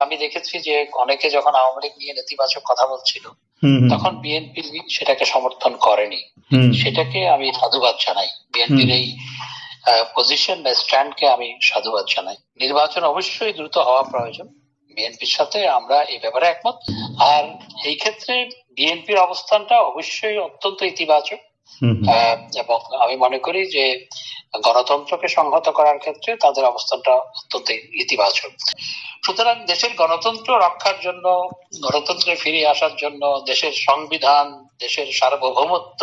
আমি দেখেছি যে অনেকে যখন আওয়ামী লীগ নিয়ে নেতিবাচক কথা বলছিল তখন বিএনপি সেটাকে সমর্থন করেনি। সেটাকে আমি সাধুবাদ জানাই। বিএনপির এই পজিশন বা স্ট্যান্ডকে আমি সাধুবাদ জানাই। নির্বাচন অবশ্যই দ্রুত হওয়া প্রয়োজন। বিএনপির সাথে আমরা এই ব্যাপারে একমত। আর এই ক্ষেত্রে বিএনপির অবস্থানটা অবশ্যই অত্যন্ত ইতিবাচক। এবং আমি মনে করি যে গণতন্ত্রকে সংহত করার ক্ষেত্রে তাদের অবস্থানটা অত্যন্ত ইতিবাচক। সুতরাং দেশের গণতন্ত্র রক্ষার জন্য গণতন্ত্রে ফিরে আসার জন্য দেশের সংবিধান দেশের সার্বভৌমত্ব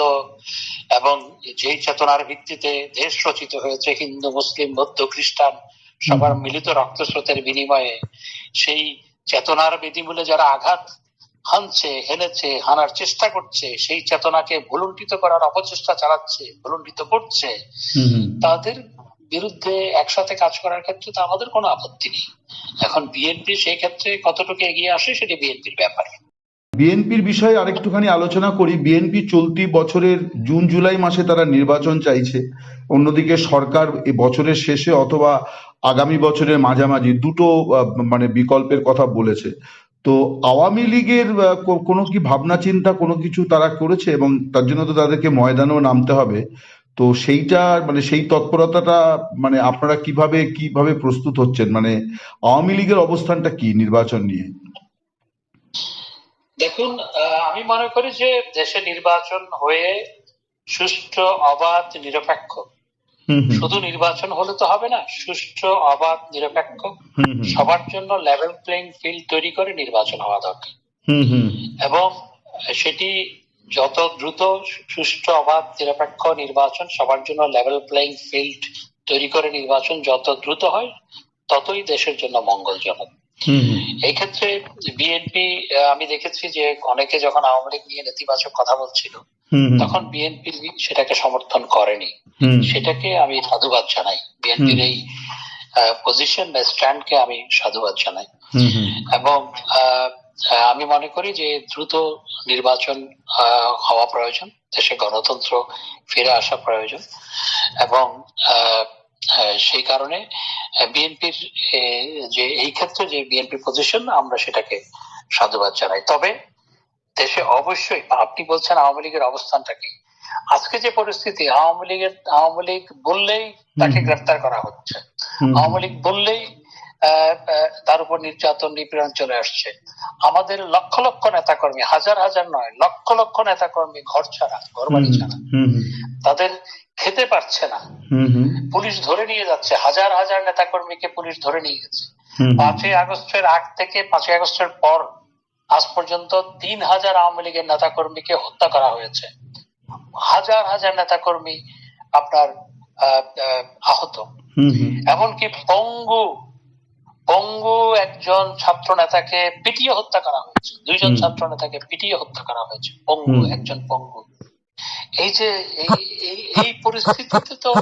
এবং যেই চেতনার ভিত্তিতে দেশ রচিত হয়েছে হিন্দু মুসলিম বৌদ্ধ খ্রিস্টান সবার মিলিত রক্তস্রোতের বিনিময়ে সেই চেতনার বিধিমূলে যারা আঘাত হানছে হেনেছে হানার চেষ্টা করছে সেই চেতনাকে ভুলুণ্ঠিত করার অপচেষ্টা চালাচ্ছে ভুলুণ্ঠিত করছে। তাদের বিরুদ্ধে একসাথে কাজ করার ক্ষেত্রে তো আমাদের কোনো আপত্তি নেই। এখন বিএনপি সেই ক্ষেত্রে কতটুকু এগিয়ে আসে সেটি বিএনপির ব্যাপার। বিএনপির বিষয়ে আরেকটুখানি আলোচনা করি। বিএনপি চলতি বছরের জুন জুলাই মাসে তারা নির্বাচন চাইছে। অন্যদিকে সরকার বছরের শেষে অথবা আগামী বছরের মাঝামাঝি দুটো মানে বিকল্পের কথা বলেছে। তো আওয়ামী লীগের কোনো কি ভাবনা, চিন্তা, কোনো কিছু তারা করেছে এবং তার জন্য তো তাদেরকে ময়দানেও নামতে হবে? তো সেইটা মানে সেই তৎপরতাটা মানে আপনারা কীভাবে কীভাবে প্রস্তুত হচ্ছেন? মানে আওয়ামী লীগের অবস্থানটা কি নির্বাচন নিয়ে? দেখুন আমি মনে করি যে দেশে নির্বাচন হয়ে সুষ্ঠু, অবাধ, নিরপেক্ষ শুধু নির্বাচন হলে তো হবে না সুষ্ঠু অবাধ নিরপেক্ষ সবার জন্য লেভেল প্লেইং ফিল্ড তৈরি করে নির্বাচন হওয়া দরকার। এবং সেটি যত দ্রুত সুষ্ঠু অবাধ নিরপেক্ষ নির্বাচন সবার জন্য লেভেল প্লেইং ফিল্ড তৈরি করে নির্বাচন যত দ্রুত হয় ততই দেশের জন্য মঙ্গলজনক। এই ক্ষেত্রে বিএনপি আমি দেখেছি যে অনেকে যখন আওয়ামী লীগ নিয়ে নেতিবাচক কথা বলছিল তখন বিএনপি সেটাকে সমর্থন করেনি। সেটাকে আমি সাধুবাদ জানাই। বিএনপির এই পজিশন বা স্ট্যান্ডকে আমি সাধুবাদ জানাই। এবং আমি মনে করি যে দ্রুত নির্বাচন হওয়া প্রয়োজন। দেশে গণতন্ত্র ফিরে আসা প্রয়োজন। এবং সেই কারণে বিএনপির যে এই ক্ষেত্রে যে বিএনপি পজিশন আমরা সেটাকে সাধুবাদ জানাই। তবে দেশে অবশ্যই আপনি বলছেন আওয়ামী লীগের অবস্থানটা কি? আজকে যে পরিস্থিতি আওয়ামী লীগের আওয়ামী লীগ বললেই তাকে গ্রেফতার করা হচ্ছে। আওয়ামী লীগ বললেই তার উপর নির্যাতন নিপীড়ন চলে আসছে। আমাদের লক্ষ লক্ষ নেতাকর্মী হাজার হাজার নয় লক্ষ লক্ষ নেতাকর্মী ঘর ছাড়া ঘর বাড়ি ছাড়া। তাদের খেতে পারছে না। পুলিশ ধরে নিয়ে যাচ্ছে। হাজার হাজার নেতাকর্মীকে পুলিশ ধরে নিয়ে গেছে। পাঁচই আগস্টের আগ থেকে পাঁচই আগস্টের পর আজ পর্যন্ত তিন হাজার আওয়ামী লীগের নেতাকর্মীকে হত্যা করা হয়েছে। হাজার হাজার নেতাকর্মী আপনার আহ, আহ, আহত। এমনকি পঙ্গু পঙ্গু একজন ছাত্র নেতাকে পিটিয়ে হত্যা করা হয়েছে। দুইজন ছাত্র নেতাকে পিটিয়ে হত্যা করা হয়েছে। পঙ্গু একজন পঙ্গু। এই যে এই পরিস্থিতিতে তো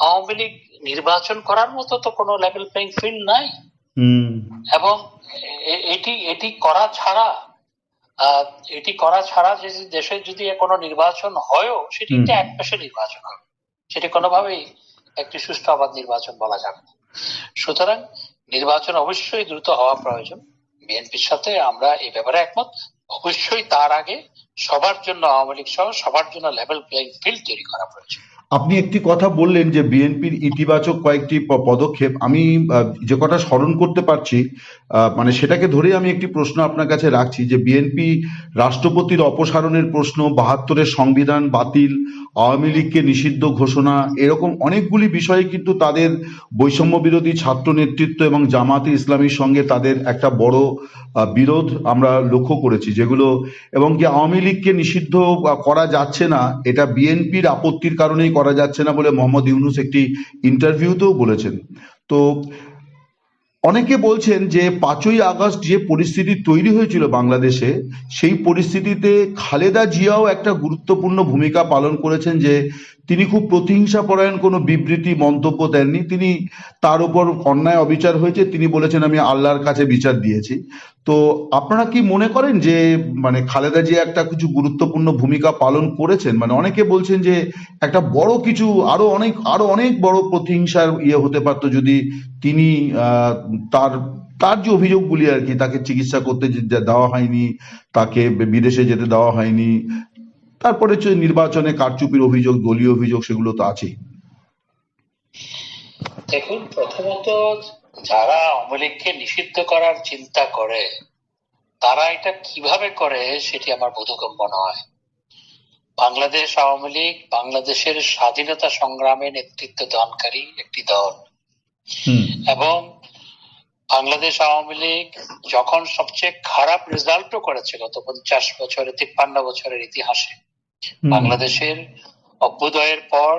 আওয়ামী লীগ নির্বাচন করার মতো তো কোনো লেভেল প্লেইং ফিল্ড নাই। এবং এটি এটি করা ছাড়া এটি করা ছাড়া যে দেশে যদি কোনো নির্বাচন হয়ও সেটি। একটা একপাশে নির্বাচন হবে। সেটি কোনোভাবেই একটি সুষ্ঠু আবাদ নির্বাচন বলা যাবে না। সুতরাং নির্বাচন অবশ্যই দ্রুত হওয়া প্রয়োজন। বিএনপির সাথে আমরা এই ব্যাপারে একমত। অবশ্যই তার আগে সবার জন্য আওয়ামী লীগ সহ সবার জন্য লেভেল প্লেইং ফিল্ড তৈরি করা প্রয়োজন। আপনি একটি কথা বললেন যে বিএনপির ইতিবাচক কয়েকটি পদক্ষেপ, আমি যে কটা স্মরণ করতে পারছি মানে সেটাকে ধরেই আমি একটি প্রশ্ন আপনার কাছে রাখছি যে বিএনপি রাষ্ট্রপতির অপসারণের প্রশ্ন, বাহাত্তরের সংবিধান বাতিল, আওয়ামী লীগকে নিষিদ্ধ ঘোষণা, এরকম অনেকগুলি বিষয়ে কিন্তু তাদের বৈষম্য বিরোধী ছাত্র নেতৃত্ব এবং জামাতে ইসলামীর সঙ্গে তাদের একটা বড় বিরোধ আমরা লক্ষ্য করেছি, যেগুলো এবং কি আওয়ামী লীগকে নিষিদ্ধ করা যাচ্ছে না, এটা বিএনপির আপত্তির কারণেই করা যাচ্ছে না বলে মোহাম্মদ ইউনুস একটি ইন্টারভিউতেও বলেছেন। তো অনেকে বলছেন যে পাঁচই আগস্ট যে পরিস্থিতি তৈরি হয়েছিল বাংলাদেশে, সেই পরিস্থিতিতে খালেদা জিয়াও একটা গুরুত্বপূর্ণ ভূমিকা পালন করেছেন যে তিনি খুব প্রতিহিংসা পরায়ণ কোনো বিবৃতি, মন্তব্য দেননি। তিনি তার উপর অন্যায় অবিচার হয়েছে। তিনি বলেছেন, আমি আল্লাহর কাছে বিচার দিয়েছি। তো আপনারা কি মনে করেন যে মানে খালেদা জিয়া একটা কিছু গুরুত্বপূর্ণ ভূমিকা পালন করেছেন? মানে অনেকে বলছেন যে, একটা বড় কিছু, আরও অনেক আরও অনেক বড় প্রতিহিংসার ইয়ে হতে পারতো যদি তিনি তার তার যে অভিযোগগুলি আর কি, তাকে চিকিৎসা করতে দেওয়া হয়নি, তাকে বিদেশে যেতে দেওয়া হয়নি তারপরে হচ্ছে নির্বাচনে কারচুপির অভিযোগ দলীয় অভিযোগ সেগুলো তো আছেই। দেখুন প্রথমত যারা আওয়ামী লীগকে নিষিদ্ধ করার চিন্তা করে তারা এটা কীভাবে করে সেটি আমার বোধগম্য নয়। বাংলাদেশ আওয়ামী লীগ বাংলাদেশের স্বাধীনতা সংগ্রামে নেতৃত্ব দানকারী একটি দল। হুম। এবং বাংলাদেশ আওয়ামী লীগ যখন সবচেয়ে খারাপ রেজাল্টও করেছে গত পঞ্চাশ বছরে তিপ্পান্ন বছরের ইতিহাসে বাংলাদেশের অভ্যুদয়ের পর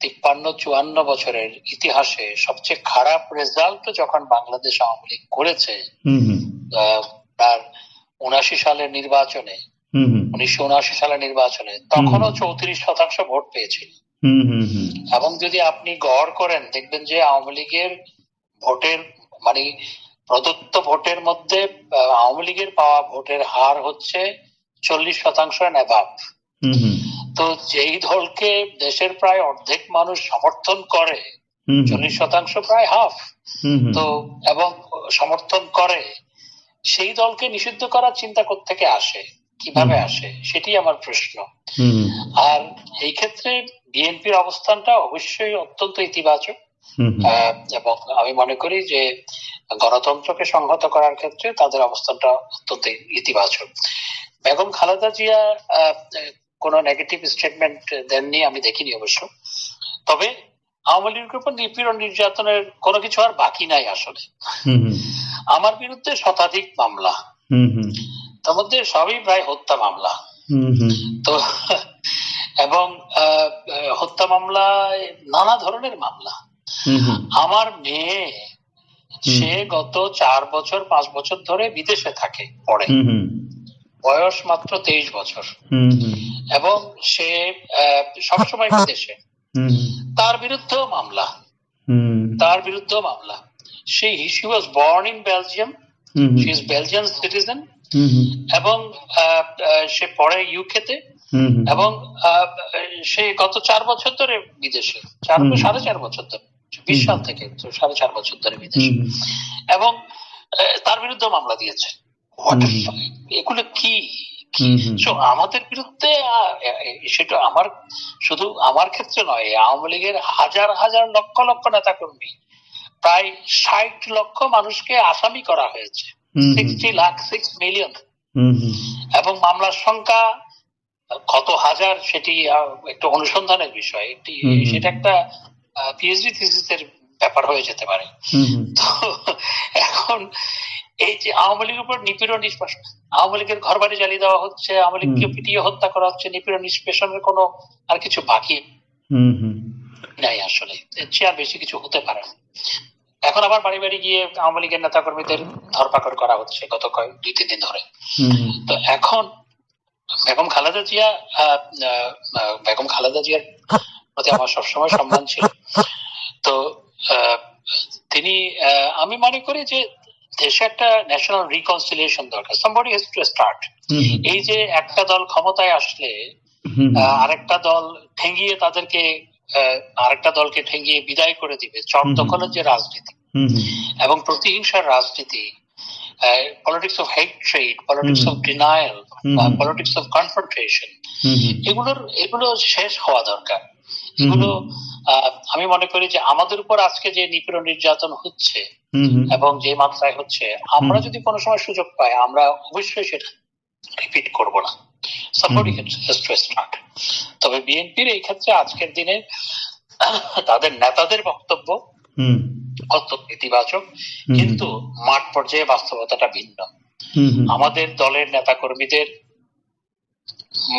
তিপ্পান্ন চুয়ান্ন বছরের ইতিহাসে সবচেয়ে খারাপ রেজাল্ট যখন বাংলাদেশ আওয়ামী লীগ করেছে তার উনাশি সালের নির্বাচনে উনিশশো উনআশি সালের নির্বাচনে তখনও চৌত্রিশ শতাংশ ভোট পেয়েছিল। হুম হুম হুম। এবং যদি আপনি গড় করেন দেখবেন যে আওয়ামী লীগের ভোটের মানে প্রদত্ত ভোটের মধ্যে আওয়ামী লীগের পাওয়া ভোটের হার হচ্ছে চল্লিশ শতাংশ অ্যাভাব তো যেই দলকে দেশের প্রায় অর্ধেক মানুষ সমর্থন করে চল্লিশ শতাংশ প্রায় হাফ তো এবং সমর্থন করে সেই দলকে নিষিদ্ধ করার চিন্তা থেকে আসে? কীভাবে আসে? সেটি আমার প্রশ্ন। আর এই ক্ষেত্রে বিএনপির অবস্থানটা অবশ্যই অত্যন্ত ইতিবাচক। এবং আমি মনে করি যে গণতন্ত্রকে সংহত করার ক্ষেত্রে তাদের অবস্থানটা অত্যন্ত ইতিবাচক। বেগম খালেদা জিয়া কোনো নেগেটিভ স্টেটমেন্ট দেননি আমি দেখিনি অবশ্য। তবে আওয়ামী লীগের উপর নিপীড়ন নির্যাতনের কোনো কিছু আর বাকি নাই আসলে। আমার বিরুদ্ধে শতাধিক মামলা। হুম হুম। তার মধ্যে সবই প্রায় হত্যা মামলা। তো এবং হত্যা মামলায় নানা ধরনের মামলা। আমার মেয়ে সে গত চার বছর পাঁচ বছর ধরে বিদেশে থাকে পড়ে। বয়স মাত্র তেইশ বছর। হুম হুম। এবং সে সবসময় বিদেশে। তার বিরুদ্ধেও মামলা। তার বিরুদ্ধেও মামলা। সে he was born in Belgium she is Belgian citizen এবং সে পড়ে ইউকেতে এবং সে গত চার বছর ধরে বিদেশে। চার সাড়ে চার বছর ধরে। বিশ সাল থেকে সাড়ে চার বছর ধরে বিদেশে। এবং তার বিরুদ্ধে মামলা দিয়েছে? এগুলো কি? আমাদের বিরুদ্ধে সেটা আমার শুধু আমার ক্ষেত্রে নয় আওয়ামী লীগের হাজার হাজার লক্ষ লক্ষ নেতা কর্মী প্রায় ষাট লক্ষ মানুষকে আসামি করা হয়েছে। সিক্সটি লাখ সিক্স মিলিয়ন এবং মামলার সংখ্যা কত হাজার সেটি একটু অনুসন্ধানের বিষয়। একটি। সেটা একটা পিএইচডি থিসিসের ব্যাপার হয়ে যেতে পারে। তো এখন এই যে আওয়ামী লীগের উপর নিপীড়ন নিষ্পেষণ আওয়ামী লীগের ঘর বাড়ি জ্বালিয়ে দেওয়া হচ্ছে আওয়ামী লীগকে পিটিয়ে হত্যা করা হচ্ছে নিপীড়ন নিষ্পেষণের কোনো আর কিছু বাকি নাই আসলে। এর চেয়ে আর বেশি কিছু হতে পারে না। এখন আবার বাড়ি বাড়ি গিয়ে আওয়ামী লীগের নেতা কর্মীদের ধরপাকড় করা হচ্ছে গত কয়েক দুই তিন দিন ধরে। তো এখন বেগম খালেদা জিয়া বেগম খালেদা জিয়ার প্রতি আমার সবসময় সম্মান ছিল। তো আহ, তিনি আহ, আমি মনে করি যে দেশে একটা ন্যাশনাল রিকনসিলিয়েশন দরকার। সামবডি হ্যাজ টু স্টার্ট এই যে একটা দল ক্ষমতায় আসলে আরেকটা দল ঠেঙ্গিয়ে তাদেরকে আরেকটা দলকে ঠেঙ্গিয়ে বিদায় করে দিবে চট দখলের যে রাজনীতি। এবং প্রতিহিংসার রাজনীতি politics of hatred politics of denial politics of confrontation এগুলোর এগুলো শেষ হওয়া দরকার। এগুলো আমি মনে করি যে আমাদের উপর আজকে যে নিপীড়ন নির্যাতন হচ্ছে এবং যে মাত্রায় হচ্ছে আমরা যদি কোনো সময় সুযোগ পাই আমরা অবশ্যই সেটা রিপিট করব না। সাপোর্টিং স্টার্ট তবে বিএনপির এই ক্ষেত্রে আজকের দিনে তাদের নেতাদের বক্তব্য অত্যন্ত ইতিবাচক কিন্তু মাঠ পর্যায়ে বাস্তবতাটা ভিন্ন। আমাদের দলের নেতা কর্মীদের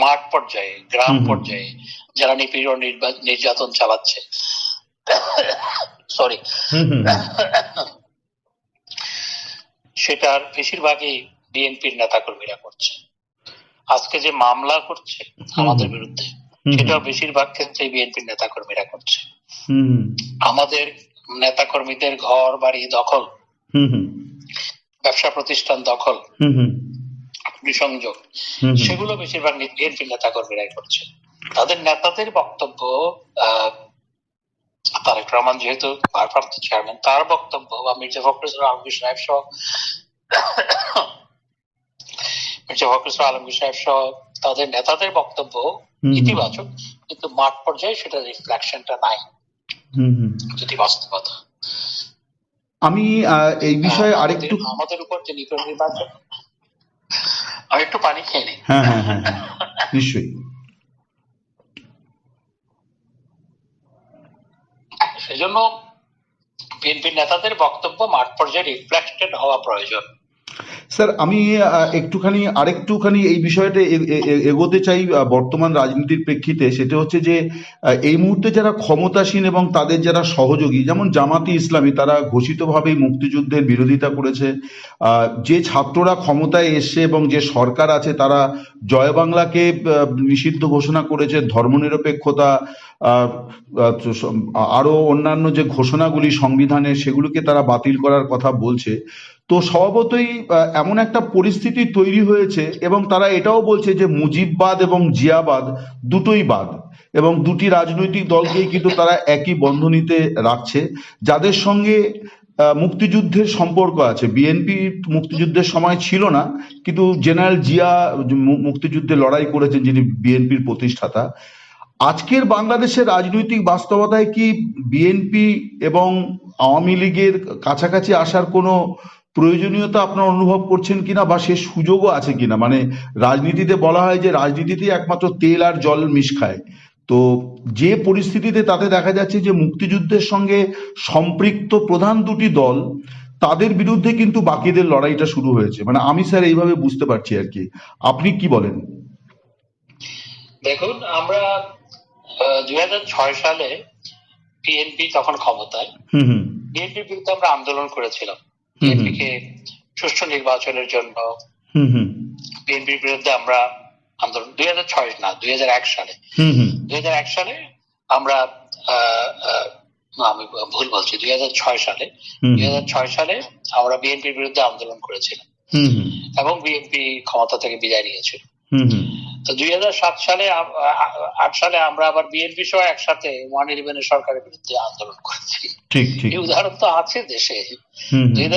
মাঠ পর্যায়ে গ্রাম। পর্যায়ে যারা নিপীড়ন নির্যাতন চালাচ্ছে সরি সেটার বেশিরভাগই বিএনপির নেতা কর্মীরা করছে। আজকে যে মামলা করছে আমাদের বিরুদ্ধে সেটাও বেশিরভাগ ক্ষেত্রে বিএনপির নেতা কর্মীরা করছে আমাদের নেতা কর্মীদের ঘর বাড়ি দখল হুম হুম। ব্যবসা প্রতিষ্ঠান দখল হুম হুম। সংযোগ হুম হুম। সেগুলো বেশিরভাগ বিএনপি নেতা কর্মীরাই করছে। তাদের নেতাদের বক্তব্য আহ, তারেক রহমান যেহেতু ভারপ্রাপ্ত চেয়ারম্যান তার বক্তব্য বা মির্জা ফখরুল আলমগীর সাহেব সহ মির্জা ফখরুল আলমগীর সাহেব সহ তাদের নেতাদের বক্তব্য। ইতিবাচক কিন্তু মাঠ পর্যায়ে সেটা রিফ্লেকশনটা নাই। যদি বাস্তবতা। আমি এই বিষয়ে আরেকটু আমাদের উপর যে নির্বাচন নির্বাচন আমি একটু পানি খেয়ে নিই। হ্যাঁ হ্যাঁ হ্যাঁ হ্যাঁ, নিশ্চয়ই। সেজন্য বিএনপি নেতাদের বক্তব্য মাঠ পর্যায়ে রিফ্লেক্টেড হওয়া প্রয়োজন। স্যার আমি একটুখানি আরেকটুখানি এই বিষয়টা এগোতে চাই বর্তমান রাজনীতির প্রেক্ষিতে। সেটা হচ্ছে যে এই মুহূর্তে যারা ক্ষমতাসীন এবং তাদের যারা সহযোগী যেমন জামাতি ইসলামী তারা ঘোষিতভাবেই মুক্তিযুদ্ধের বিরোধিতা করেছে। যে ছাত্ররা ক্ষমতায় এসছে এবং যে সরকার আছে তারা জয় বাংলাকে নিষিদ্ধ ঘোষণা করেছে ধর্মনিরপেক্ষতা আহ, আহ, তো সম- আরও অন্যান্য যে ঘোষণাগুলি সংবিধানের সেগুলোকে তারা বাতিল করার কথা বলছে। তো স্বভাবতই এমন একটা পরিস্থিতি তৈরি হয়েছে এবং তারা এটাও বলছে যে মুজিববাদ এবং জিয়াবাদ দুটোই বাদ এবং দুটি রাজনৈতিক দলকেই কিন্তু তারা একই বন্ধনীতে রাখছে, যাদের সঙ্গে মুক্তিযুদ্ধের সম্পর্ক আছে। বিএনপি মুক্তিযুদ্ধের সময় ছিল না, কিন্তু জেনারেল জিয়া মুক্তিযুদ্ধে লড়াই করেছেন যিনি বিএনপির প্রতিষ্ঠাতা। আজকের বাংলাদেশের রাজনৈতিক বাস্তবতায় কি বিএনপি এবং আওয়ামী লীগের কাছাকাছি আসার কোনো প্রয়োজনীয়তা আপনারা অনুভব করছেন কিনা বা সে সুযোগও আছে কিনা? মানে রাজনীতিতে বলা হয় যে রাজনীতিতে একমাত্র তেল আর জল মিশ খায়। তো যে পরিস্থিতিতে তাতে দেখা যাচ্ছে যে মুক্তিযুদ্ধের সঙ্গে সম্পৃক্ত প্রধান দুটি দল তাদের বিরুদ্ধে কিন্তু বাকিদের লড়াইটা শুরু হয়েছে। মানে আমি স্যার এইভাবে বুঝতে পারছি আর কি। আপনি কি বলেন? দেখুন আমরা দুই হাজার ছয় সালে বিএনপি তখন ক্ষমতায়। হুম হুম। বিএনপির বিরুদ্ধে আমরা আন্দোলন করেছিলাম। হুম। বিএনপি কে সুষ্ঠু নির্বাচনের জন্য বিএনপির বিরুদ্ধে আমরা আন্দোলন দুই হাজার ছয় না দুই হাজার এক সালে। দুই হাজার এক সালে আমরা আহ, আহ, না, আমি ভুল বলছি দুই হাজার ছয় সালে দুই হাজার ছয় সালে আমরা বিএনপির বিরুদ্ধে আন্দোলন করেছিলাম। এবং বিএনপি ক্ষমতা থেকে বিদায় নিয়েছিল। হুম হুম। তো দুই সালে আট সালে আমরা আবার বিএনপি সহ একসাথে ওয়ান ইলেভেনের সরকারের বিরুদ্ধে আন্দোলন করেছি। এই উদাহরণ তো আছে দেশে। দুই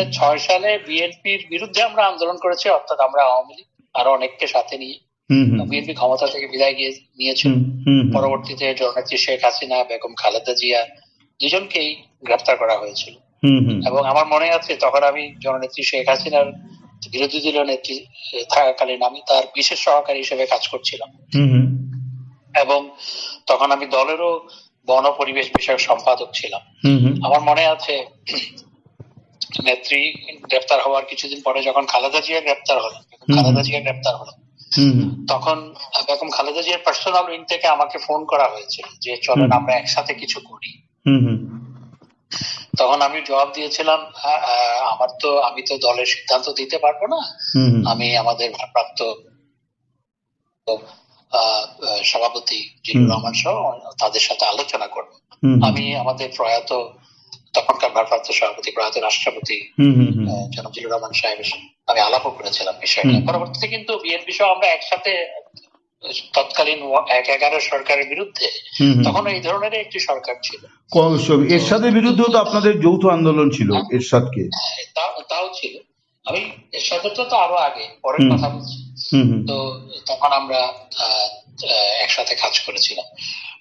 সালে বিএনপির বিরুদ্ধে আমরা আন্দোলন করেছি অর্থাৎ আমরা আওয়ামী লীগ আরও অনেককে সাথে নিয়ে। বিএনপি ক্ষমতা থেকে বিদায় গিয়ে নিয়েছিল। পরবর্তীতে জননেত্রী শেখ হাসিনা বেগম খালেদা জিয়া দুজনকেই গ্রেপ্তার করা হয়েছিল। এবং আমার মনে আছে তখন আমি জননেত্রী শেখ হাসিনার বিরোধী দলীয় নেত্রী থাকাকালীন আমি তার বিশেষ সহকারী হিসেবে কাজ করছিলাম। এবং তখন আমি দলেরও বন পরিবেশ বিষয়ক সম্পাদক ছিলাম। আমার মনে আছে নেত্রী গ্রেপ্তার হওয়ার কিছুদিন পরে যখন খালেদা জিয়া গ্রেপ্তার হলেন খালেদা জিয়া গ্রেপ্তার হলেন হুম তখন বেগম খালেদা জিয়ার পার্সোনাল উইং থেকে আমাকে ফোন করা হয়েছিল যে চলেন আমরা একসাথে কিছু করি। তখন আমি জবাব দিয়েছিলাম আহ, আমার তো আমি তো দলের সিদ্ধান্ত দিতে পারব না। আমি আমাদের ভারপ্রাপ্ত সভাপতি জিল্লুর রহমান সহ তাদের সাথে আলোচনা করব। আমি আমাদের প্রয়াত তখনকার ভারপ্রাপ্ত সভাপতি প্রয়াত রাষ্ট্রপতি জনাব জিল্লুর রহমান সাহেবের আমি আলাপও করেছিলাম বিষয়টা। পরবর্তীতে কিন্তু বিএনপি সহ আমরা একসাথে তৎকালীন এক এগারো সরকারের বিরুদ্ধে। তখন এই ধরনের একটি সরকার ছিল। এরশাদের বিরুদ্ধেও তো আপনাদের যৌথ আন্দোলন ছিল এরশাদকে। হ্যাঁ, তাও ছিল। আমি এর সাথে তো আরও আগে পরের কথা বলছি। তো তখন আমরা একসাথে কাজ করেছিলাম।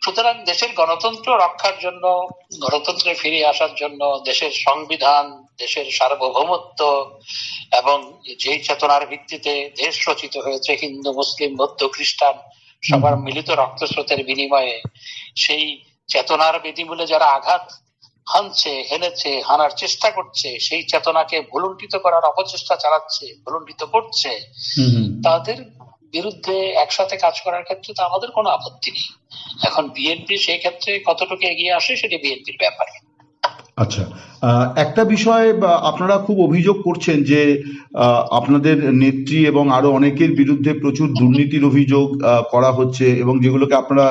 সুতরাং দেশের গণতন্ত্র রক্ষার জন্য গণতন্ত্রে ফিরে আসার জন্য দেশের সংবিধান দেশের সার্বভৌমত্ব এবং যেই চেতনার ভিত্তিতে দেশ রচিত হয়েছে হিন্দু মুসলিম বৌদ্ধ খ্রিস্টান সবার মিলিত রক্তস্রোতের বিনিময়ে সেই চেতনার বিধিমূলে যারা আঘাত হানছে হেনেছে হানার চেষ্টা করছে সেই চেতনাকে ভুলুণ্ঠিত করার অপচেষ্টা চালাচ্ছে ভুলুণ্ঠিত করছে তাদের বিরুদ্ধে একসাথে কাজ করার ক্ষেত্রে তো আমাদের কোনো আপত্তি নেই। এখন বিএনপি সেই ক্ষেত্রে কতটুকু এগিয়ে আসে সেটা বিএনপির ব্যাপার আচ্ছা একটা বিষয় আপনারা খুব অভিযোগ করছেন যে আপনাদের নেত্রী এবং আরও অনেকের বিরুদ্ধে প্রচুর দুর্নীতির অভিযোগ করা হচ্ছে এবং যেগুলোকে আপনারা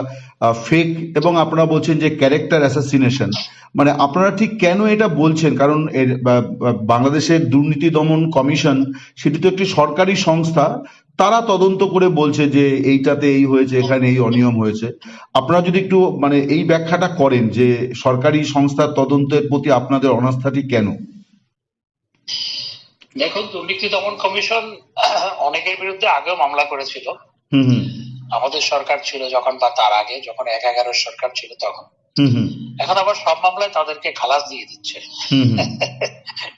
ফেক এবং আপনারা বলছেন যে ক্যারেক্টার অ্যাসাসিনেশন মানে আপনারা ঠিক কেন এটা বলছেন? কারণ এর বাংলাদেশের দুর্নীতি দমন কমিশন, সেটি তো একটি সরকারি সংস্থা তারা তদন্ত করে বলছে যে এইটাতে এই হয়েছে এখানে এই অনিয়ম হয়েছে। আপনারা যদি একটু মানে এই ব্যাখ্যাটা করেন যে সরকারি সংস্থার তদন্তের প্রতি আপনাদের অনাস্থাটি কেন? দেখুন দুর্নীতি দমন কমিশন অনেকের বিরুদ্ধে আগেও মামলা করেছিল। হুম হুম। আমাদের সরকার ছিল যখন বা তার আগে যখন এক এগারোর সরকার ছিল তখন। এখন আবার সব মামলায় তাদেরকে খালাস দিয়ে দিচ্ছে।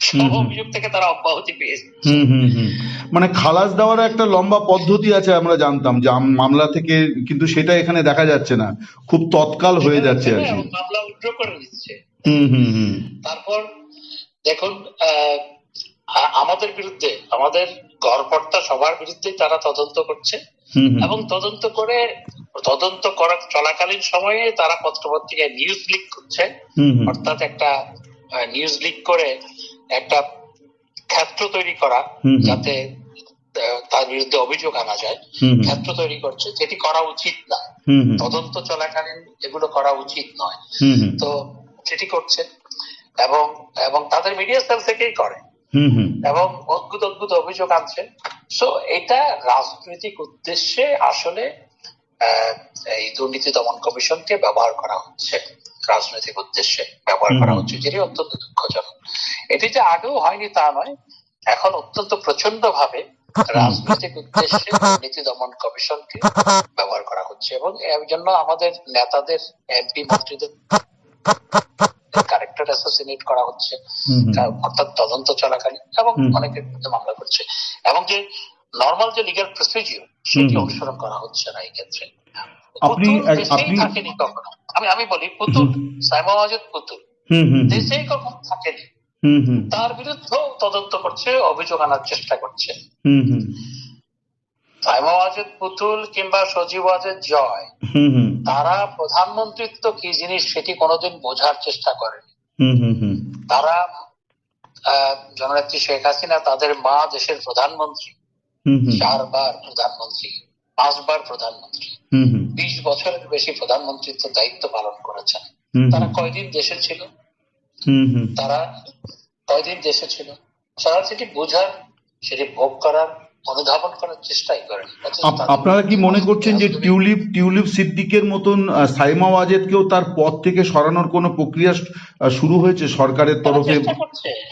সব অভিযোগ থেকে তারা অব্যাহতি পেয়েছে। মানে খালাস দেওয়ার একটা লম্বা পদ্ধতি আছে আমরা জানতাম যে মামলা থেকে কিন্তু সেটা এখানে দেখা যাচ্ছে না। খুব তৎকাল হয়ে যাচ্ছে আর কি। মামলা উইথড্র করে দিচ্ছে হুম হুম হুম। তারপর দেখুন আহ, আমাদের বিরুদ্ধে আমাদের গড়পড়তা সবার বিরুদ্ধে তারা তদন্ত করছে। এবং তদন্ত করে তদন্ত করা চলাকালীন সময়ে তারা পত্রপত্রিকায় নিউজ লিক করছে অর্থাৎ একটা নিউজ লিক করে একটা ক্ষেত্র তৈরি করা। যাতে তার বিরুদ্ধে অভিযোগ আনা যায়। ক্ষেত্র তৈরি করছে যেটি করা উচিত না। তদন্ত চলাকালীন এগুলো করা উচিত নয়। তো সেটি করছে এবং এবং তাদের মিডিয়া সেল থেকেই করে। এবং অদ্ভুত অদ্ভুত অভিযোগ আনছে সো এটা রাজনৈতিক উদ্দেশ্যে আসলে এই দুর্নীতি দমন কমিশনকে ব্যবহার করা হচ্ছে। রাজনৈতিক উদ্দেশ্যে ব্যবহার করা হচ্ছে যেটি অত্যন্ত দুঃখজনক। এটি যে আগেও হয়নি তা নয় এখন অত্যন্ত প্রচণ্ড ভাবে রাজনৈতিক উদ্দেশ্যে দুর্নীতি দমন কমিশনকে ব্যবহার করা হচ্ছে এবং এর জন্য আমাদের নেতাদের এমপি মন্ত্রীদের ক্যারেক্টার অ্যাসোসিনেট করা হচ্ছে। অর্থাৎ তদন্ত চলাকালীন এবং অনেকের বিরুদ্ধে মামলা করছে। এবং যে নর্মাল যে লিগাল প্রসিডিওর সেটি অনুসরণ করা হচ্ছে না এই ক্ষেত্রে আপনি আপনি- থাকেনি কখনো আমি আমি বলি পুতুল সাইমা ওয়াজেদ পুতুল। দেশেই কখনো থাকেনি। তার বিরুদ্ধেও তদন্ত করছে অভিযোগ আনার চেষ্টা করছে। সাইমা ওয়াজেদ পুতুল কিংবা সজীব ওয়াজেদ জয়। তারা প্রধানমন্ত্রিত্ব কি জিনিস সেটি কোনোদিন বোঝার চেষ্টা করেনি হুম হুম হুম। তারা আহ, জননেত্রী শেখ হাসিনা তাদের মা দেশের প্রধানমন্ত্রী। চারবার প্রধানমন্ত্রী পাঁচবার প্রধানমন্ত্রী। বিশ বছরের বেশি প্রধানমন্ত্রীত্ব দায়িত্ব পালন করেছেন তারা। কয়দিন দেশে ছিল। তারা কয়দিন দেশে ছিল সারা সেটি বোঝার সেটি ভোগ করার অনুধাবন করার চেষ্টাই করেন। আপনারা কি মনে করছেন যে টিউলিপ টিউলিপ সিদ্দিকের মতন সাইমা ওয়াজেদকেও তার পদ থেকে সরানোর কোনো প্রক্রিয়া শুরু হয়েছে সরকারের তরফে?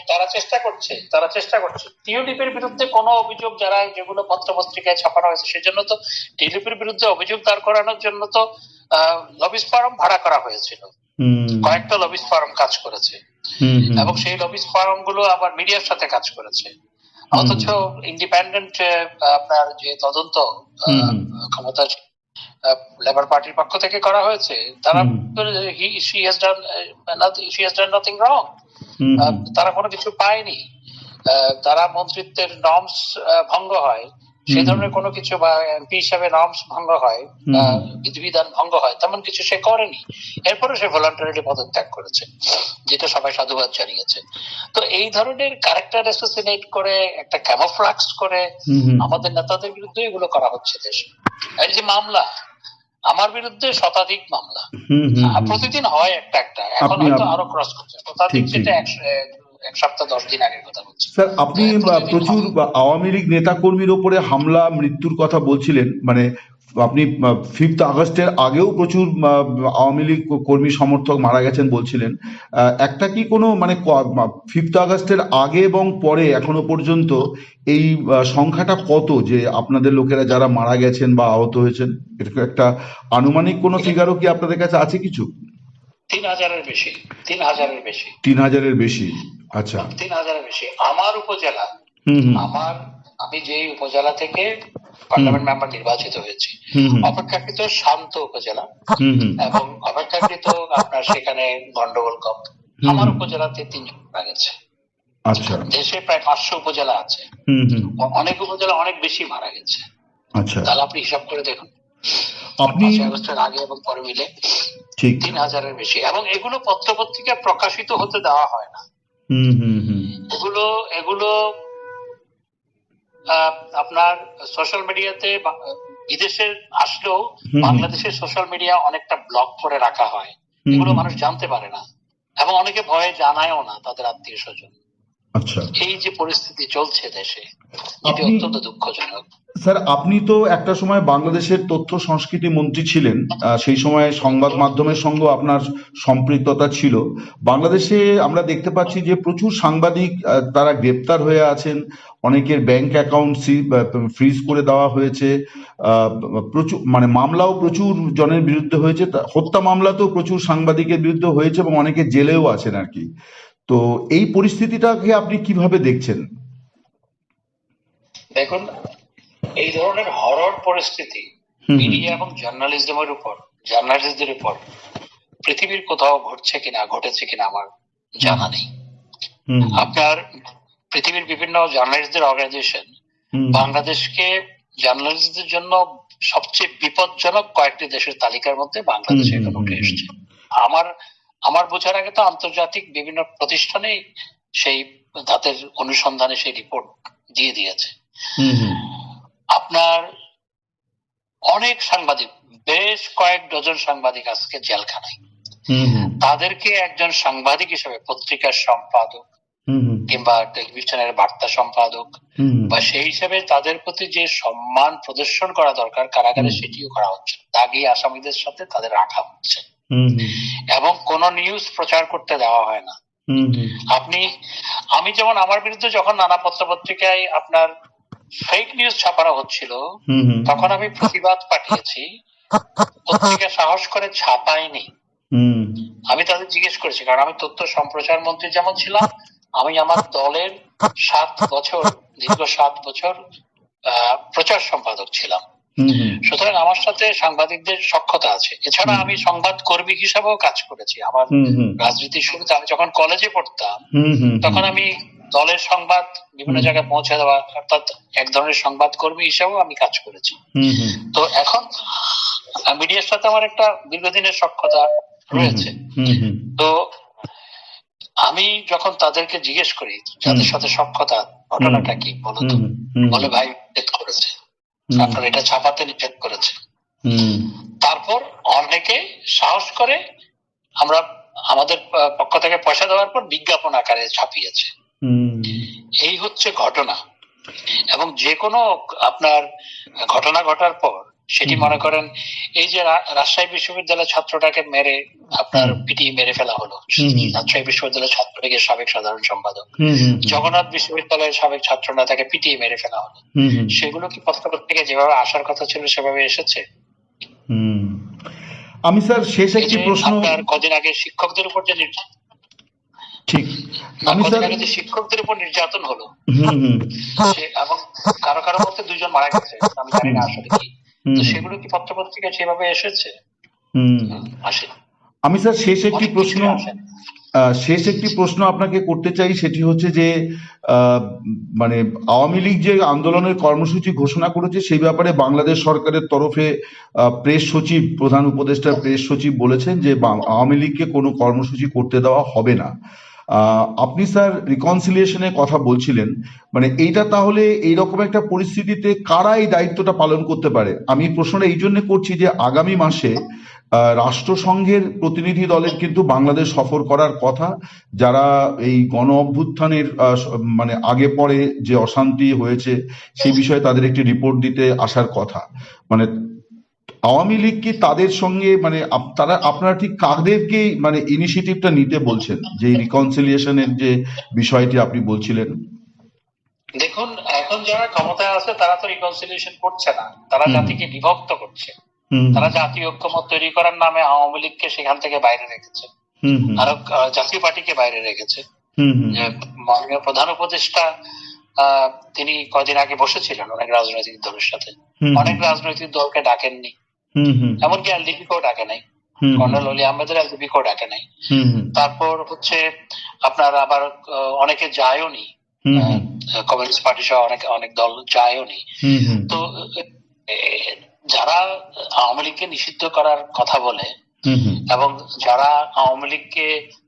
তারা চেষ্টা করছে তারা চেষ্টা করছে। টিউলিপের বিরুদ্ধে কোনো অভিযোগ যারা যেগুলো পত্র পত্রিকায় ছাপানো হয়েছে সেজন্য তো টিউলিপের বিরুদ্ধে অভিযোগ দাঁড় করানোর জন্য তো লবিস ফার্ম ভাড়া করা হয়েছিল। হুম। কয়েকটা লবিস ফার্ম কাজ করেছে। এবং সেই লবিস ফার্মগুলো আবার মিডিয়ার সাথে কাজ করেছে। অথচ ইন্ডিপেন্ডেন্ট আপনার যে তদন্ত। ক্ষমতা লেবার পার্টির পক্ষ থেকে করা হয়েছে তারা। She has done she has done nothing wrong. তারা কোনো কিছু পায়নি তারা মন্ত্রিত্বের নর্মস ভঙ্গ হয় সেই ধরনের কোনো কিছু বা এমপি হিসাবে নর্মস ভঙ্গ হয় বিধিবিধান ভঙ্গ হয় তেমন কিছু সে করেনি। এরপরে সে ভলান্টারিলি পদত্যাগ করেছে যেটা সবাই সাধুবাদ জানিয়েছে। তো এই ধরনের ক্যারেক্টার অ্যাসোসিনেট করে একটা ক্যামোফ্লাক্স করে। আমাদের নেতাদের বিরুদ্ধে এগুলো করা হচ্ছে দেশে। এই যে মামলা আমার বিরুদ্ধে শতাধিক মামলা। প্রতিদিন হয় একটা একটা এখন হয়তো আরও ক্রস করছে। শতাধিক একশ- এক সপ্তাহ দশ দিন আগের কথা বলছি। স্যার আপনি প্রচুর আওয়ামী লীগ নেতাকর্মীর ওপরে হামলা মৃত্যুর কথা বলছিলেন মানে আপনি ফিফথ আগস্টের আগেও প্রচুর আওয়ামী লীগ কর্মী সমর্থক মারা গেছেন বলছিলেন। একটা কি কোনো মানে ফিফথ আগস্টের আগে এবং পরে এখনও পর্যন্ত এই সংখ্যাটা কত যে আপনাদের লোকেরা যারা মারা গেছেন বা আহত হয়েছেন? এটা একটা আনুমানিক কোনো ফিগারও কি আপনাদের কাছে আছে কিছু? তিন হাজারের বেশি তিন হাজারের বেশি। তিন হাজারের বেশি। আচ্ছা। তিন হাজারের বেশি। আমার উপজেলা আমার আমি যেই উপজেলা থেকে পার্লামেন্ট মেম্বার নির্বাচিত হয়েছি অপেক্ষাকৃত শান্ত উপজেলা। এবং অপেক্ষাকৃত আপনার সেখানে গন্ডগোল কম। আমার উপজেলাতে তিনজন মারা গেছে। আচ্ছা। দেশে প্রায় পাঁচশো উপজেলা আছে। অনেক উপজেলা অনেক বেশি মারা গেছে। আচ্ছা। তাহলে আপনি হিসাব করে দেখুন। আপনি আগস্টের আগে এবং পরে মিলে ঠিক। তিন হাজারের বেশি। এবং এগুলো পত্র পত্রিকায় প্রকাশিত হতে দেওয়া হয় না। এগুলো এগুলো আহ, আপনার সোশ্যাল মিডিয়াতে বিদেশে আসলেও বাংলাদেশের সোশ্যাল মিডিয়া অনেকটা ব্লক করে রাখা হয়। এগুলো মানুষ জানতে পারে না। এবং অনেকে ভয়ে জানায়ও না তাদের আত্মীয় স্বজন আচ্ছা। এই যে পরিস্থিতি চলছে দেশে এটি অত্যন্ত দুঃখজনক। স্যার আপনি তো একটা সময় বাংলাদেশের তথ্য সংস্কৃতি মন্ত্রী ছিলেন সেই সময় সংবাদ মাধ্যমের সঙ্গে আপনার সম্পৃক্ততা ছিল। বাংলাদেশে আমরা দেখতে পাচ্ছি যে প্রচুর সাংবাদিক তারা গ্রেপ্তার হয়ে আছেন অনেকের ব্যাংক অ্যাকাউন্ট ফ্রিজ করে দেওয়া হয়েছে আহ, প্রচুর মানে মামলাও প্রচুর জনের বিরুদ্ধে হয়েছে হত্যা মামলাতেও প্রচুর সাংবাদিকের বিরুদ্ধে হয়েছে এবং অনেকে জেলেও আছেন আর কি। তো এই পরিস্থিতিটাকে আপনি কীভাবে দেখছেন? দেখুন এই ধরনের হরর পরিস্থিতি। মিডিয়া এবং জার্নালিজমের উপর জার্নালিস্টদের উপর পৃথিবীর কোথাও ঘটছে কিনা ঘটেছে কিনা আমার জানা নেই। আপনার পৃথিবীর বিভিন্ন জার্নালিস্টদের অর্গানাইজেশন বাংলাদেশকে জার্নালিস্টদের জন্য সবচেয়ে বিপজ্জনক কয়েকটি দেশের তালিকার মধ্যে বাংলাদেশ এখন উঠে এসছে। আমার আমার বোঝার আগে তো আন্তর্জাতিক বিভিন্ন প্রতিষ্ঠানেই সেই ধাতের অনুসন্ধানে সেই রিপোর্ট দিয়ে দিয়েছে। আপনার অনেক সাংবাদিক বেশ কয়েক ডজন সাংবাদিক আজকে জেলখানায়। তাদেরকে একজন সাংবাদিক হিসেবে পত্রিকার সম্পাদক কিংবা টেলিভিশনের বার্তা সম্পাদক বা সেই হিসেবে তাদের প্রতি যে সম্মান প্রদর্শন করা দরকার কারাগারে সেটিও করা হচ্ছে। দাগি আসামিদের সাথে তাদের রাখা হচ্ছে এবং কোন নিউজ প্রচার করতে দেওয়া হয় না। আপনি আমি যেমন আমার বিরুদ্ধে যখন নানা পত্র পত্রিকায় আপনার ফেক নিউজ ছাপানো হচ্ছিল তখন আমি প্রতিবাদ পাঠিয়েছি পত্রিকা সাহস করে ছাপাইনি। আমি তাদের জিজ্ঞেস করেছি কারণ আমি তথ্য সম্প্রচার মন্ত্রী যেমন ছিলাম আমি আমার দলের সাত বছর দীর্ঘ সাত বছর আহ, প্রচার সম্পাদক ছিলাম। সুতরাং আমার সাথে সাংবাদিকদের সক্ষতা আছে। এছাড়া আমি সংবাদ কর্মী হিসাবেও কাজ করেছি। আমার রাজনীতির শুরুতে আমি যখন কলেজে পড়তাম তখন আমি দলের সংবাদ বিভিন্ন জায়গায় পৌঁছে দেওয়া অর্থাৎ এক ধরনের সংবাদ কর্মী হিসাবেও আমি কাজ করেছি। তো এখন মিডিয়ার সাথে আমার একটা দীর্ঘদিনের সক্ষতা রয়েছে। তো আমি যখন তাদেরকে জিজ্ঞেস করি যাদের সাথে সক্ষতা ঘটনাটা কি বলো তো? হুম হুম। বলে ভাই আপনার এটা ছাপাতে নিষেধ করেছে। তারপর অনেকে সাহস করে আমরা আমাদের পক্ষ থেকে পয়সা দেওয়ার পর বিজ্ঞাপন আকারে ছাপিয়েছে। হুম। এই হচ্ছে ঘটনা। এবং যে কোনো আপনার ঘটনা ঘটার পর সেটি মনে করেন এই যে রাজশাহী বিশ্ববিদ্যালয়ের ছাত্রটাকে মেরে আপনার। পিটিয়ে মেরে ফেলা হলো। রাজশাহী বিশ্ববিদ্যালয়ের ছাত্রলীগের সাবেক সাধারণ সম্পাদক। জগন্নাথ বিশ্ববিদ্যালয়ের সাবেক ছাত্ররা তাকে পিটিয়ে মেরে ফেলা হলো। সেগুলো কি পত্র পত্রিকায় যেভাবে আসার কথা ছিল সেভাবে এসেছে? আমি স্যার শেষ একটি প্রশ্ন আপনার কদিন আগে শিক্ষকদের উপর যে নির্যাতন ঠিক। আমি স্যার শিক্ষকদের উপর নির্যাতন হলো। এবং কারও কারও মধ্যে দুজন মারা গেছে। আমি জানি না আসলে কি। তো সেগুলো কি পত্র পত্রিকায় সেভাবে এসেছে আসে। আমি স্যার শেষ একটি প্রশ্ন শেষ একটি প্রশ্ন আপনাকে করতে চাই সেটি হচ্ছে যে আহ, মানে আওয়ামী লীগ যে আন্দোলনের কর্মসূচি ঘোষণা করেছে সেই ব্যাপারে বাংলাদেশ সরকারের তরফে প্রেস সচিব প্রধান উপদেষ্টা প্রেস সচিব বলেছেন যে আওয়ামী লীগকে কোনো কর্মসূচি করতে দেওয়া হবে না। আপনি স্যার রিকনসিলিয়েশনের কথা বলছিলেন। মানে এইটা তাহলে এইরকম একটা পরিস্থিতিতে কারা এই দায়িত্বটা পালন করতে পারে? আমি প্রশ্নটা এই জন্য করছি যে আগামী মাসে রাষ্ট্রসংঘের প্রতিনিধি দলের কিন্তু বাংলাদেশ সফর করার কথা। যারা এই গণ অভ্যুত্থানের মানে আগে পরে যে অশান্তি হয়েছে, সেই বিষয়ে তাদের একটি রিপোর্ট দিতে আসার কথা। মানে আওয়ামী লীগ কি তাদের সঙ্গে মানে তারা আপনারা ঠিক কাদেরকে মানে ইনিশিয়েটিভটা নিতে বলছেন? যে রিকনসিলিয়েশনের যে বিষয়টি আপনি বলছিলেন। দেখুন এখন যারা ক্ষমতায় আছে তারা তো রিকনসিলিয়েশন করছে না। তারা জাতিকে বিভক্ত করছে। তারা জাতীয় ঐক্যমত তৈরি করার নামে আওয়ামী লীগকে সেখান থেকে বাইরে রেখেছে। আরও জাতীয় পার্টিকে বাইরে রেখেছে। হুম হুম। মাননীয় প্রধান উপদেষ্টা আহ, তিনি কদিন আগে বসেছিলেন অনেক রাজনৈতিক দলের সাথে। অনেক রাজনৈতিক দলকে ডাকেননি। এমনকি এলডিপি কেও ডাকে নাই। কর্নেল অলি আহমেদের এলডিপি কেও ডাকে নাই। তারপর হচ্ছে আপনার আবার অনেকে যায়ও নি। কমিউনিস্ট পার্টি সহ অনেক অনেক দল যায়ও নি। তো যারা আওয়ামী লীগকে নিষিদ্ধ করার কথা বলে এবং যারা আওয়ামী লীগকে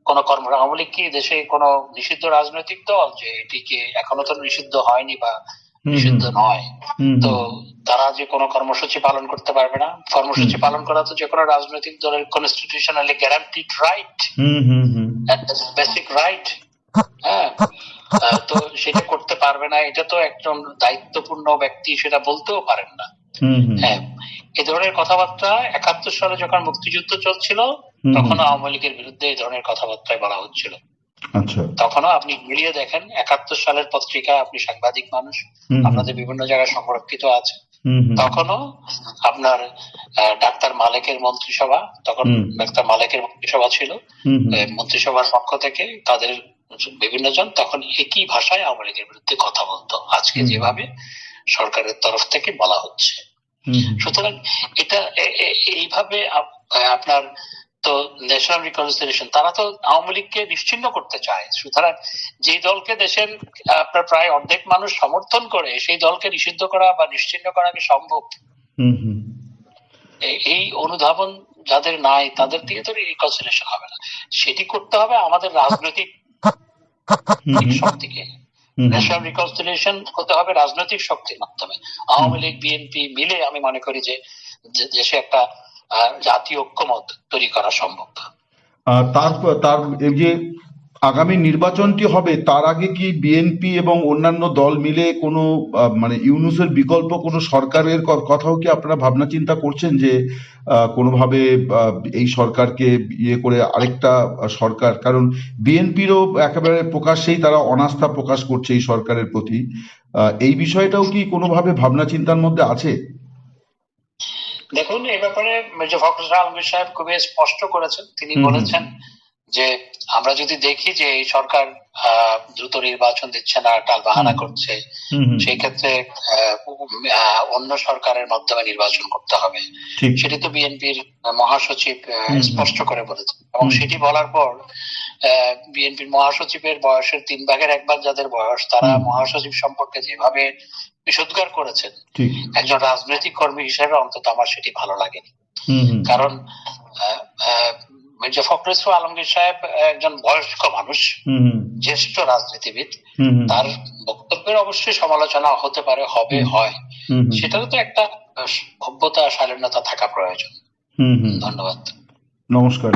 কোন কর্ম আওয়ামী লীগ কি দেশে কোন নিষিদ্ধ রাজনৈতিক দল যে এটিকে এখনও তো নিষিদ্ধ হয়নি বা নিষিদ্ধ নয়। তো তারা যে কোনো কর্মসূচি পালন করতে পারবে না। কর্মসূচি পালন করা তো যে কোনো রাজনৈতিক দলের constitutionally guaranteed right basic right হ্যাঁ। তো সেটা করতে পারবে না। এটা তো একজন দায়িত্বপূর্ণ ব্যক্তি সেটা বলতেও পারেন না। হ্যাঁ। এ ধরনের কথাবার্তা একাত্তর সালে যখন মুক্তিযুদ্ধ চলছিল হুম। তখনও আওয়ামী লীগের বিরুদ্ধে এই ধরনের কথাবার্তায় বলা হচ্ছিল। তখনও আপনি মিলিয়ে দেখেন একাত্তর সালের পত্রিকা আপনি সাংবাদিক মানুষ। আপনাদের বিভিন্ন জায়গায় সংরক্ষিত আছে। তখনও আপনার ডাক্তার মালেকের মন্ত্রিসভা তখন ডাক্তার মালেকের মন্ত্রিসভা ছিল মন্ত্রিসভার পক্ষ থেকে তাদের বিভিন্ন জন তখন একই ভাষায় আওয়ামী লীগের বিরুদ্ধে কথা বলতো। আজকে যেভাবে সরকারের তরফ থেকে বলা হচ্ছে। সুতরাং এটা এইভাবে আপ- আপনার তো ন্যাশনাল রিকনসিলিয়েশন তারা তো আওয়ামী লীগকে নিশ্চিন্ন করতে চায়। সুতরাং যে দলকে দেশের আপনার প্রায় অর্ধেক মানুষ সমর্থন করে সেই দলকে নিষিদ্ধ করা বা নিশ্চিন্ন করা কি সম্ভব? এই অনুধাবন যাদের নাই তাদের দিয়ে তো রিকনসিলিয়েশন হবে না। সেটি করতে হবে আমাদের রাজনৈতিক। শক্তিকে। ন্যাশনাল রিকনসিলিয়েশন হতে হবে রাজনৈতিক শক্তির মাধ্যমে। আওয়ামী লীগ বিএনপি মিলে আমি মনে করি যে দেশে একটা জাতীয় ঐক্যমত তৈরি করা সম্ভব। তার তার যে আগামী নির্বাচনটি হবে, তার আগে কি বিএনপি এবং অন্যান্য দল মিলে কোনো মানে ইউনুসের বিকল্প কোনো সরকারের কথাও কি আপনারা ভাবনা চিন্তা করছেন যে কোনোভাবে এই সরকারকে ইয়ে করে আরেকটা সরকার? কারণ বিএনপিরও একেবারে প্রকাশ্যেই তারা অনাস্থা প্রকাশ করছে এই সরকারের প্রতি। এই বিষয়টাও কি কোনোভাবে ভাবনা চিন্তার মধ্যে আছে? দেখুন এ ব্যাপারে মির্জা ফখরুল আলমগীর সাহেব খুবই স্পষ্ট করেছেন। তিনি বলেছেন যে আমরা যদি দেখি যে এই সরকার দ্রুত নির্বাচন দিচ্ছে না টাল বাহানা করছে। সেই ক্ষেত্রে অন্য সরকারের মাধ্যমে নির্বাচন করতে হবে। সেটি তো বিএনপির মহাসচিব স্পষ্ট করে বলেছেন। এবং সেটি বলার পর বিএনপির মহাসচিবের বয়সের তিন ভাগের এক ভাগ যাদের বয়স তারা মহাসচিব সম্পর্কে যেভাবে বিষোদ্গার করেছেন একজন রাজনৈতিক কর্মী হিসেবে অন্তত আমার সেটি ভালো লাগেনি। কারণ মির্জা ফখরুল আলমগীর সাহেব একজন বয়স্ক মানুষ। জ্যেষ্ঠ রাজনীতিবিদ। তার বক্তব্যের অবশ্যই সমালোচনা হতে পারে হবে হয়। সেটারও তো একটা সভ্যতা শালীনতা থাকা প্রয়োজন হুম হুম। ধন্যবাদ নমস্কার